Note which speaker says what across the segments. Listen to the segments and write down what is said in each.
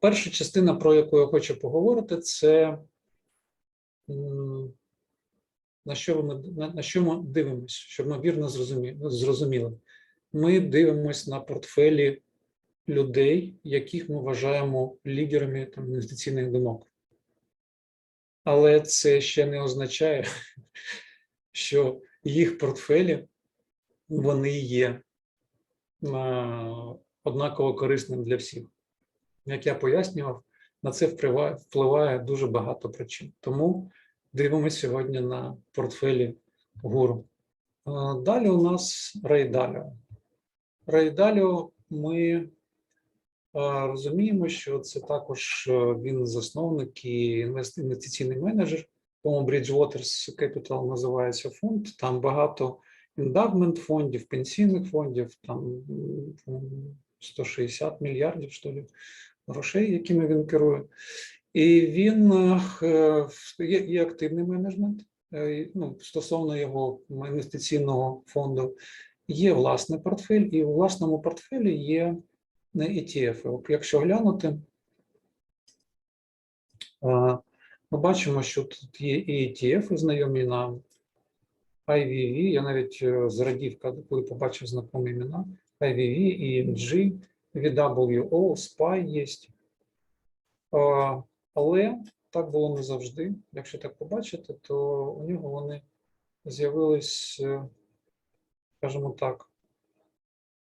Speaker 1: перша частина, про яку я хочу поговорити, це на що ми, на, що ми дивимося, щоб ми вірно зрозуміли. Ми дивимося на портфелі людей, яких ми вважаємо лідерами там, інвестиційних думок. Але це ще не означає, що їх портфелі вони є однаково корисним для всіх. Як я пояснював, на це впливає, дуже багато причин. Тому дивимося сьогодні на портфелі гуру. Далі у нас Рейдаліо. Рейдаліо ми розуміємо, що це також е, він засновник і інвес- інвестиційний менеджер. Тому Bridgewaters Capital називається фонд. Там багато ендавмент фондів, пенсійних фондів, там м, 160 мільярдів що ли, грошей, якими він керує. І він е, є, є активний менеджмент е, ну, стосовно його інвестиційного фонду. Є власний портфель, і у власному портфелі є не ETF. Якщо глянути, ми бачимо, що тут є і ETF, знайомі нам, IVV, я навіть е, зрадів, коли побачив знакомі імена, IVV, EMG, VWO, SPY є. Але так було не завжди. Якщо так побачити, то у нього вони з'явились, е, скажімо так,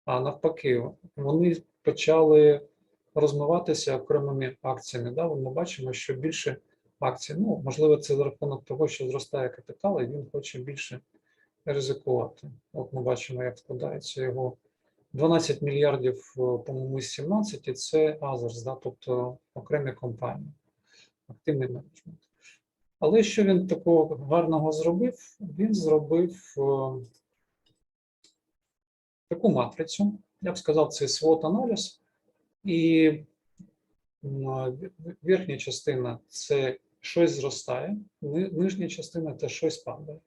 Speaker 1: а навпаки, вони почали розмиватися окремими акціями. Да? Ми бачимо, що більше акцій, ну, можливо, це за рахунок того, що зростає капітал, і він хоче більше ризикувати. От ми бачимо, як складається його 12 мільярдів, е, по-моєму, з 17, і це Азерс, да? тобто окремі компанії, активний менеджмент. Але що він такого гарного зробив? Він зробив е, таку матрицю. Я б сказав, це swot аналіз і верхня частина це щось зростає, ни- нижня частина це щось падає.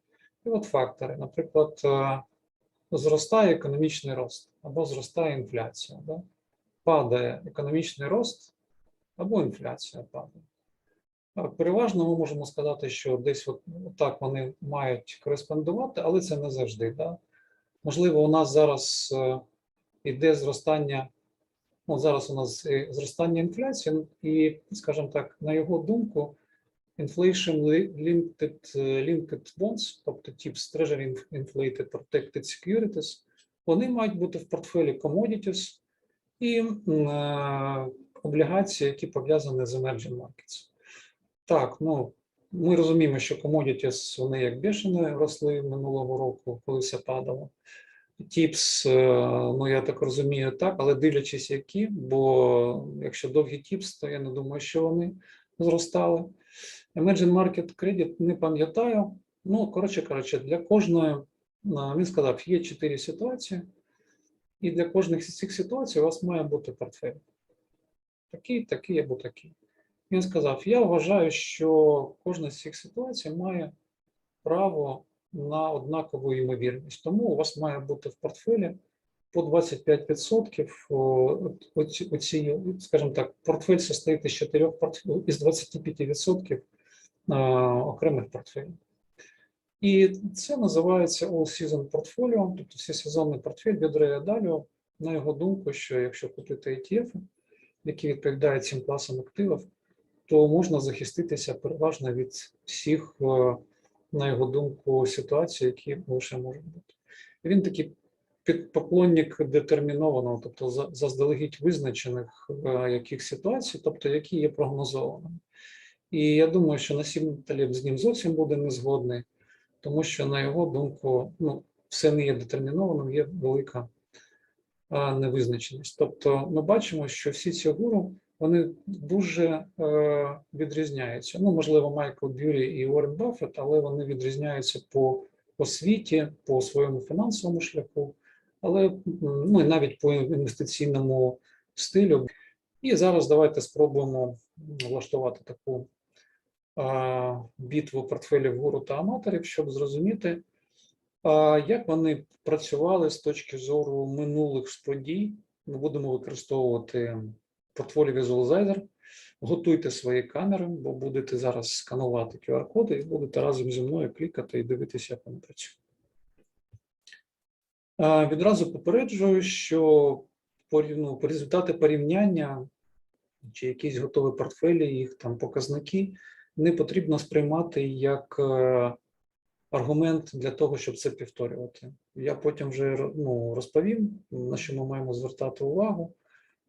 Speaker 1: І от фактори, наприклад, е, зростає економічний рост або зростає інфляція, да? падає економічний рост або інфляція падає. Переважно ми можемо сказати, що десь от, так вони мають кореспондувати, але це не завжди. Да? Можливо, у нас зараз е, іде зростання, ну зараз у нас е, зростання інфляції, і, скажімо так, на його думку, inflation linked, е, linked bonds, тобто TIPS, Treasury Inflated Protected Securities, вони мають бути в портфелі commodities і е, облігації, які пов'язані з emerging markets. Так, ну ми розуміємо, що commodities, вони як бешені росли минулого року, коли все падало. Тіпс, е, ну я так розумію, так, але дивлячись, які, бо якщо довгі тіпс, то я не думаю, що вони зростали. Emerging Market Credit не пам'ятаю. Ну, коротше кажучи, для кожної, він сказав, є чотири ситуації, і для кожних з цих ситуацій у вас має бути портфель. Такий, такий або такий. Він сказав: Я вважаю, що кожна з цих ситуацій має право на однакову ймовірність. Тому у вас має бути в портфелі по 25% оці, скажімо так, портфель состоїть із 4 портфелів, із 25% окремих портфелів. І це називається All-Season Portfolio, тобто всесезонний портфель від Рея Даліо. На його думку, що якщо купити ETF, які відповідають цим класам активів, то можна захиститися переважно від всіх, е, на його думку, ситуацій, які лише можуть бути. Він такий під- поклонник детермінованого, тобто заздалегідь визначених е, яких ситуацій, тобто які є прогнозованими. І я думаю, що Насім Таліб з ним зовсім буде не згодний, тому що, на його думку, ну, все не є детермінованим, є велика невизначеність. Тобто ми бачимо, що всі ці гуру вони дуже е, відрізняються. Ну, можливо, Майкл Бюрі і Уоррен Баффет, але вони відрізняються по освіті, по своєму фінансовому шляху, але ну, навіть по інвестиційному стилю. І зараз давайте спробуємо влаштувати таку а, битву портфелів гуру та аматорів, щоб зрозуміти, як вони працювали з точки зору минулих подій. Ми будемо використовувати Portfolio Visualizer. Готуйте свої камери, бо будете зараз сканувати QR-коди і будете разом зі мною клікати і дивитися, як вони працюють. Відразу попереджую, що порів- ну, по результати порівняння чи якісь готові портфелі, їх там показники не потрібно сприймати як е, аргумент для того, щоб це повторювати. Я потім вже ну, розповім, на що ми маємо звертати увагу.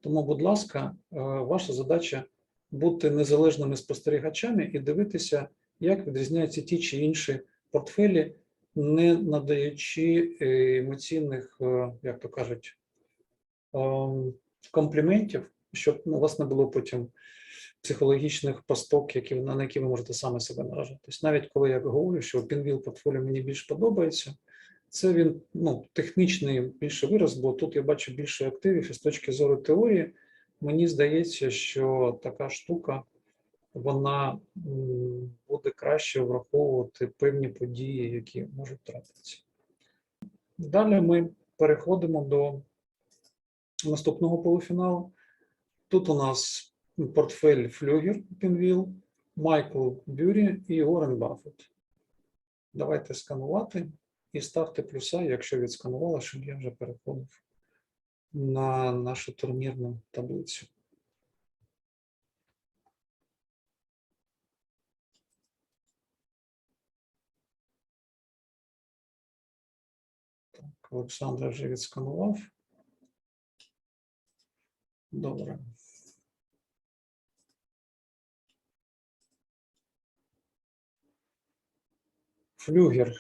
Speaker 1: Тому, будь ласка, е, ваша задача бути незалежними спостерігачами і дивитися, як відрізняються ті чи інші портфелі, не надаючи е, емоційних, як то кажуть, ем, компліментів, щоб у вас не було потім психологічних пасток, які на які ви можете саме себе наражати. Тобто навіть коли я говорю, що Pinwheel портфоліо мені більш подобається, це він ну, технічний більше вираз, бо тут я бачу більше активів і з точки зору теорії. Мені здається, що така штука вона буде краще враховувати певні події, які можуть трапитися. Далі ми переходимо до наступного полуфіналу. Тут у нас портфель Флюгер Пінвіл, Майкл Бюрі і Уоррен Баффет. Давайте сканувати і ставте плюса, якщо відсканували, щоб я вже переходив на нашу турнірну таблицю. Олександр вже відсканував. Добре. Флюгер.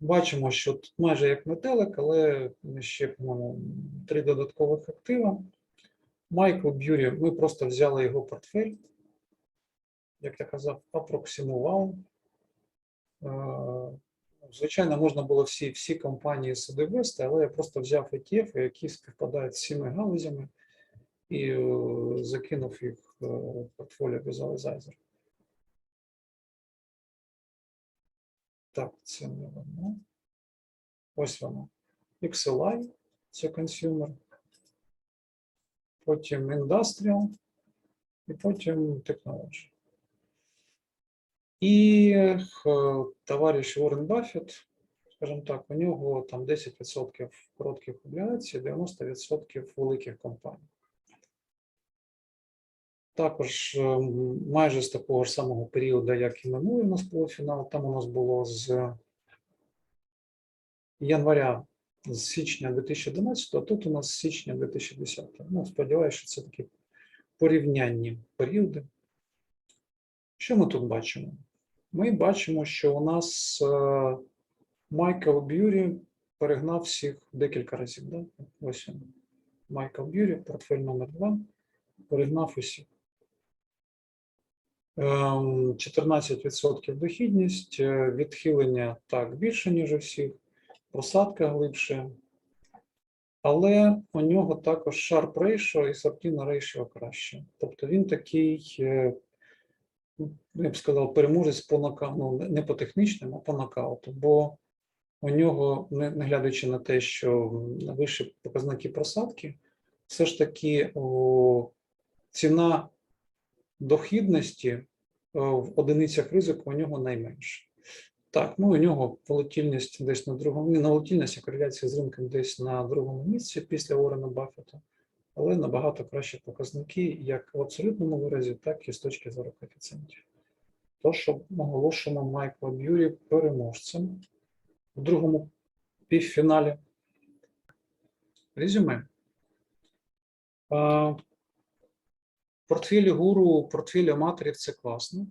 Speaker 1: Бачимо, що тут майже як метелик, але ще, по-моєму, три додаткових актива. Майкл Б'юрі, ми просто взяли його портфель, як я казав, апроксимував. Е, Звичайно, можна було всі, всі компанії сюди ввести, але я просто взяв ETF, які співпадають з всіми галузями, і е, закинув їх е, в портфоліо Visualizer. Так, це не воно. Ось воно. XLI, це consumer. Потім Industrial і потім Technology. І товариш Уоррен Баффет, скажімо так, у нього там 10% коротких облігацій, 90% великих компаній. Також е, майже з такого ж самого періоду, як і минулий у нас полуфінал, там у нас було з января, з січня 2011, а тут у нас з січня 2010. Ну, сподіваюся, що це такі порівнянні періоди. Що ми тут бачимо? Ми бачимо, що у нас е, Майкл Б'юрі перегнав всіх декілька разів. Да? Ось він. Майкл Б'юрі, портфель номер 2, перегнав усіх. Ем, 14% дохідність, е, відхилення так більше, ніж у всіх, просадка глибше. Але у нього також Sharp Ratio і Sortino Ratio краще. Тобто він такий, е, я б сказав, переможець по нокауту, ну, не по технічним, а по нокауту. Бо у нього, не глядячи на те, що вищі показники просадки, все ж таки о, ціна дохідності е, в одиницях ризику у нього найменша. Так, ну у нього волатильність десь на другому, не на волатильність, а кореляція з ринком десь на другому місці після Уоррена Баффета, але набагато кращі показники як в абсолютному виразі, так і з точки зору коефіцієнтів. Тож оголошено Майкла Б'юрі переможцем в другому півфіналі. Резюме. А, Портфелі гуру, портфелі аматорів це класно,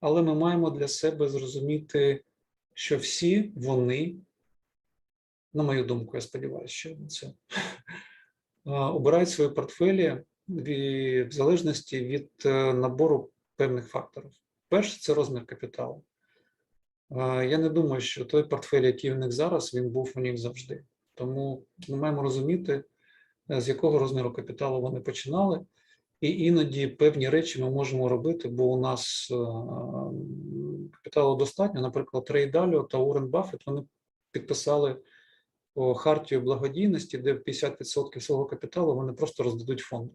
Speaker 1: але ми маємо для себе зрозуміти, що всі вони, на мою думку, я сподіваюся, що це обирають свої портфелі в залежності від е, набору певних факторів. Перше це розмір капіталу. Я не думаю, що той портфель, який у них зараз, він був у них завжди. Тому ми маємо розуміти, е, з якого розміру капіталу вони починали. І іноді певні речі ми можемо робити, бо у нас е, капіталу достатньо. Наприклад, Рей Даліо та Уоррен Баффет вони підписали хартію благодійності, де 50% свого капіталу вони просто роздадуть фонду.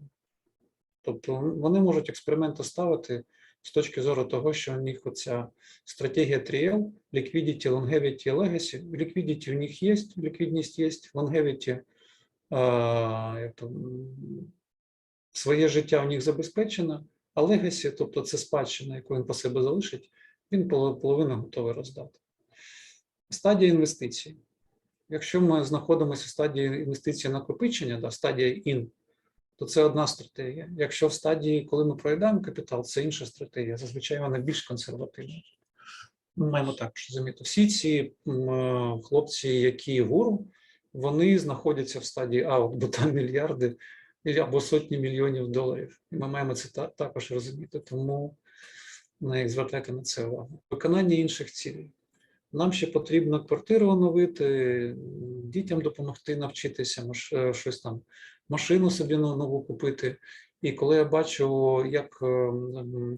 Speaker 1: Тобто вони можуть експерименти ставити з точки зору того, що у них оця стратегія 3L, liquidity, longevity, legacy. Liquidity у них є, ліквідність є, longevity, а, як то, своє життя у них забезпечено, а legacy, тобто це спадщина, яку він по себе залишить, він половину готовий роздати. Стадія інвестицій. Якщо ми знаходимося в стадії інвестицій накопичення, да, стадія ін, то це одна стратегія. Якщо в стадії, коли ми проїдаємо капітал, це інша стратегія. Зазвичай вона більш консервативна. Ми маємо також розуміти. Всі ці е, хлопці, які гуру, вони знаходяться в стадії аут, бо там мільярди або сотні мільйонів доларів. І ми маємо це та- також розуміти. Тому не звертайте на це увагу. Виконання інших цілей. Нам ще потрібно квартиру оновити, дітям допомогти навчитися, е, щось там, машину собі но- нову купити. І коли я бачу, як е,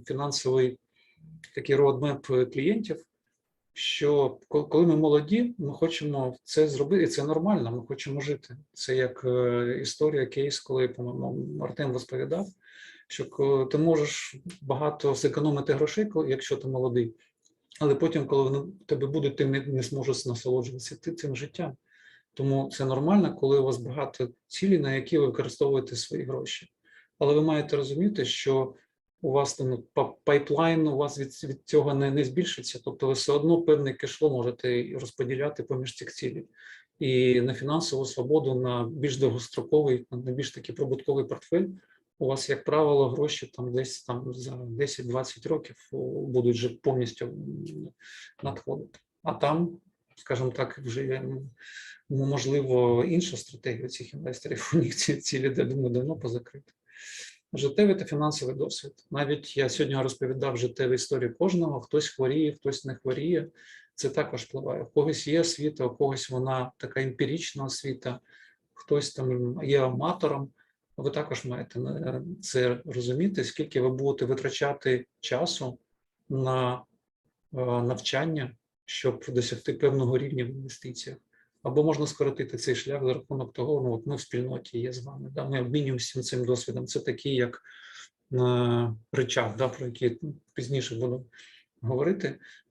Speaker 1: фінансовий такий роадмеп клієнтів, що коли ми молоді, ми хочемо це зробити, і це нормально, ми хочемо жити. Це як е, історія, кейс, коли, по-моєму, Артем розповідав, що ти можеш багато зекономити грошей, якщо ти молодий, але потім, коли вони тебе будуть, ти не, не зможеш насолоджуватися ти цим життям. Тому це нормально, коли у вас багато цілей, на які ви використовуєте свої гроші. Але ви маєте розуміти, що у вас там пайплайн у вас від, від цього не, не збільшиться. Тобто ви все одно певне кешло можете розподіляти поміж цих цілей. І на фінансову свободу, на більш довгостроковий, на більш такий прибутковий портфель, у вас, як правило, гроші там десь там за 10-20 років будуть вже повністю надходити. А там, скажімо так, вже можливо інша стратегія цих інвесторів. У них ці цілі, думаю, давно позакриті. Життєвий та фінансовий досвід. Навіть я сьогодні розповідав життєві історії кожного, хтось хворіє, хтось не хворіє. Це також впливає. У когось є освіта, у когось вона така емпірична освіта, хтось там є аматором. Ви також маєте е, це розуміти, скільки ви будете витрачати часу на е, навчання, щоб досягти певного рівня в інвестиціях. Або можна скоротити цей шлях за рахунок того, ну от ми в спільноті є з вами. Да, ми обмінюємося цим досвідом. Це такі, як е, речах, да, про які пізніше буду говорити.